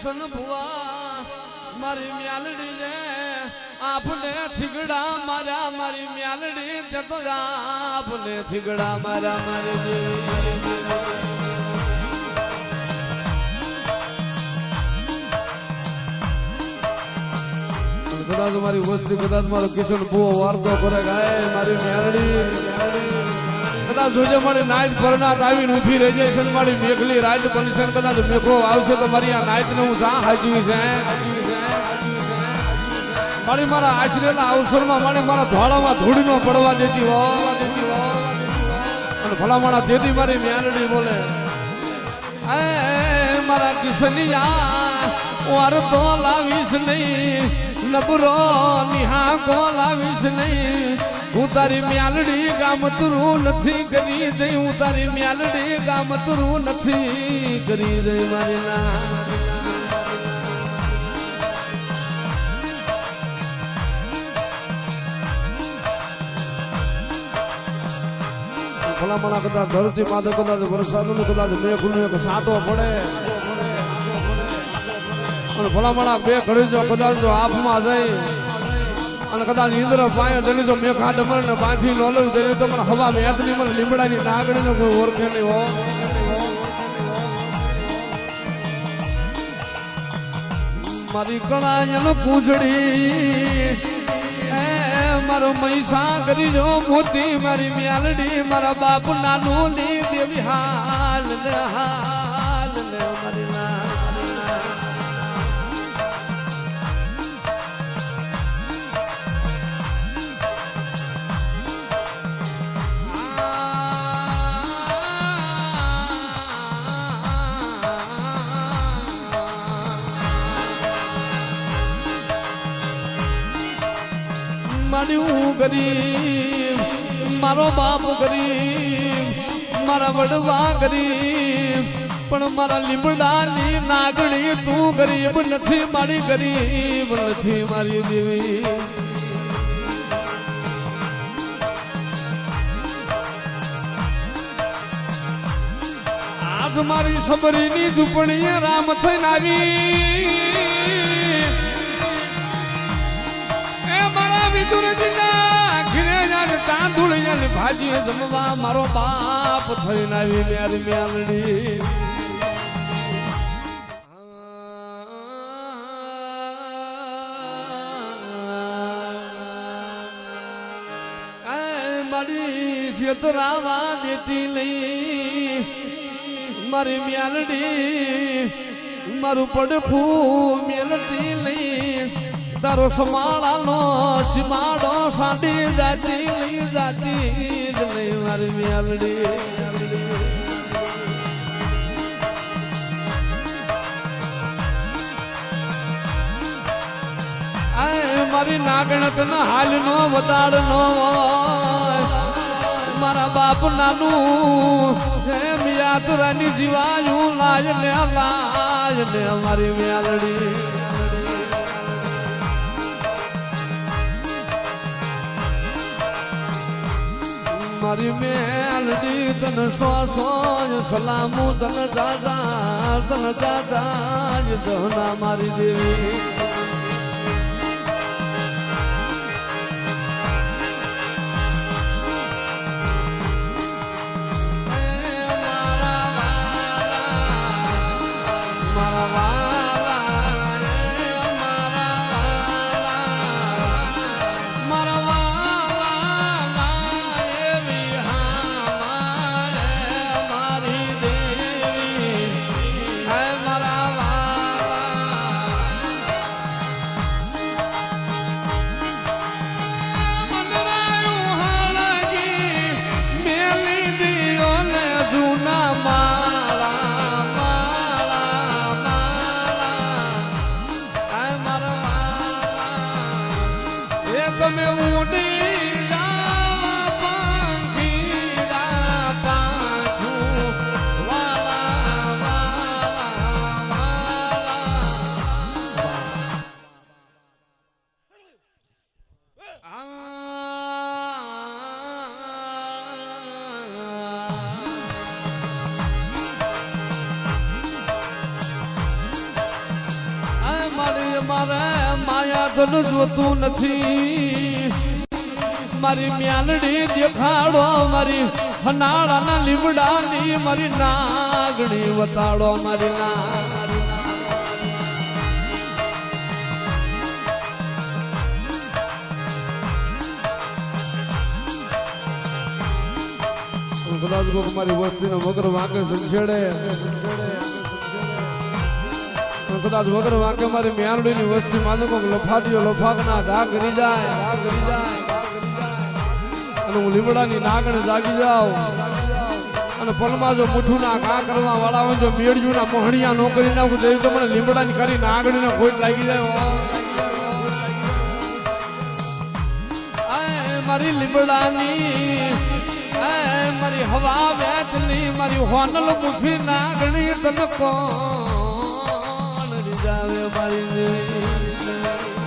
કિશન ભુવા, મારી મ્યાલડી ને આપને થીગડા માર્યા, મારી મ્યાલડી જતો આપને થીગડા માર્યા, મારી કદાચ મારી વસ્તી કદાચ મારો કિશન ભુવો વાર્તો કરે, ગાય, મારી મ્યાલડી. કદાચ જોજે મારી નાઈટ પરનાટ આવીને ઊભી રહી જાય છે મારી મેઘલી રાઈટ કન્ડિશન કદાચ મેઘો આવશે તો મારી આ નાઈટ ને હું શા હાચવી છે. મારી મારા આચરેલા અવસરમાં મને મારા ધોળામાં ધૂળ નો પડવા દેતી હો. અને ભલામણા દેતી મારી મ્યાલડી બોલે મારા કિશનિયા વાર તો લાવીશ નહીં. નબરો નિહા કો લાવીશ નહીં. હું તારી મ્યાલડી ગામતરું નથી કરી દઈ. હું તારી મ્યાલડી ગામતરું નથી કરી દઈ મારી ના. ભલામણા કદાચ ધરતી માથે કદાચ વરસાદનું કદાચ એક સાંટો પડે. અને ભલામણા બે ઘડી જો કદાચ જો આફમાં જઈ અને કદાચ ઇન્દ્ર પાય જલી તો મેં ખાડ મર ને પાંચી નોલવ તેની તો મને હવા મેદની મને લીમડાની નાગણી ને કોઈ ઓળખે નહીં હો. મારી કણાયન પૂજડી એ મારો મૈસા કરી જો મોતી, મારી મ્યાલડી, મારા બાપ નાનું લી દેવી હાલ હાલ મારી હું ગરીબ, મારો બાપ ગરીબ, મારા વડવા ગરીબ, પણ મારા લીમડાની નાગણી તું ગરીબ નથી, મારી ગરીબ નથી, મારી દેવી. આજ મારી સબરીની ઝૂંપણી રામ થઈને આવી. વિદુરજીના ઘીરે જાને તાંદુળ જાને ભાજી જમવા મારો બાપ થઈને આવી મ્યારી મ્યાલડી આ મારી શેતરાવા દેતી લઈ મારી મ્યાલડી મારું પડખું મેલતી નહીં તારો સમાળાનો સીમાડો સાંડી જાતી લઈ જાતી જ નહીં મારી મિયાલડી આ મારી નાગણત ના હાલ નો વતાડ નો મારા બાપ નાનું, એમ રાની જીવાયું લાજ ને લાજ ને મારી મ્યાલડી મારી મેલડી તન સો સો સલામુ તન દાદા તન દાદા જહના મારી દેવી. તમે ઉડી જાવા વાલા સાધન જોતું નથી. મારી મ્યાલડી દેખાડો, મારી હનાળાના લીમડાની મારી નાગણી વતાડો, મારી ના કદાચ કોક મારી વસ્તીનો મગર વાંકે સંછેડે કદાચ વગર વાંકે મારી મ્યાલડીની વસ્તી માં કોક લફાટીઓ લફાકના ઘા કરી જાય. અને હું લીમડાની નાગણે જાગી જાઉં. અને પલમાં જો મુઠું ના ઘા કરવા વાળા હોય જો મેળ્યું ના મોહણિયા નો કરી નાખું જેવી તો મને લીમડાની કરી નાગણી ને ખોટ લાગી જાય. મારી લીમડાની મારી હવા વેચલી મારી હોનલ મુખી નાગણી તમે કોણ રીજાવે મારી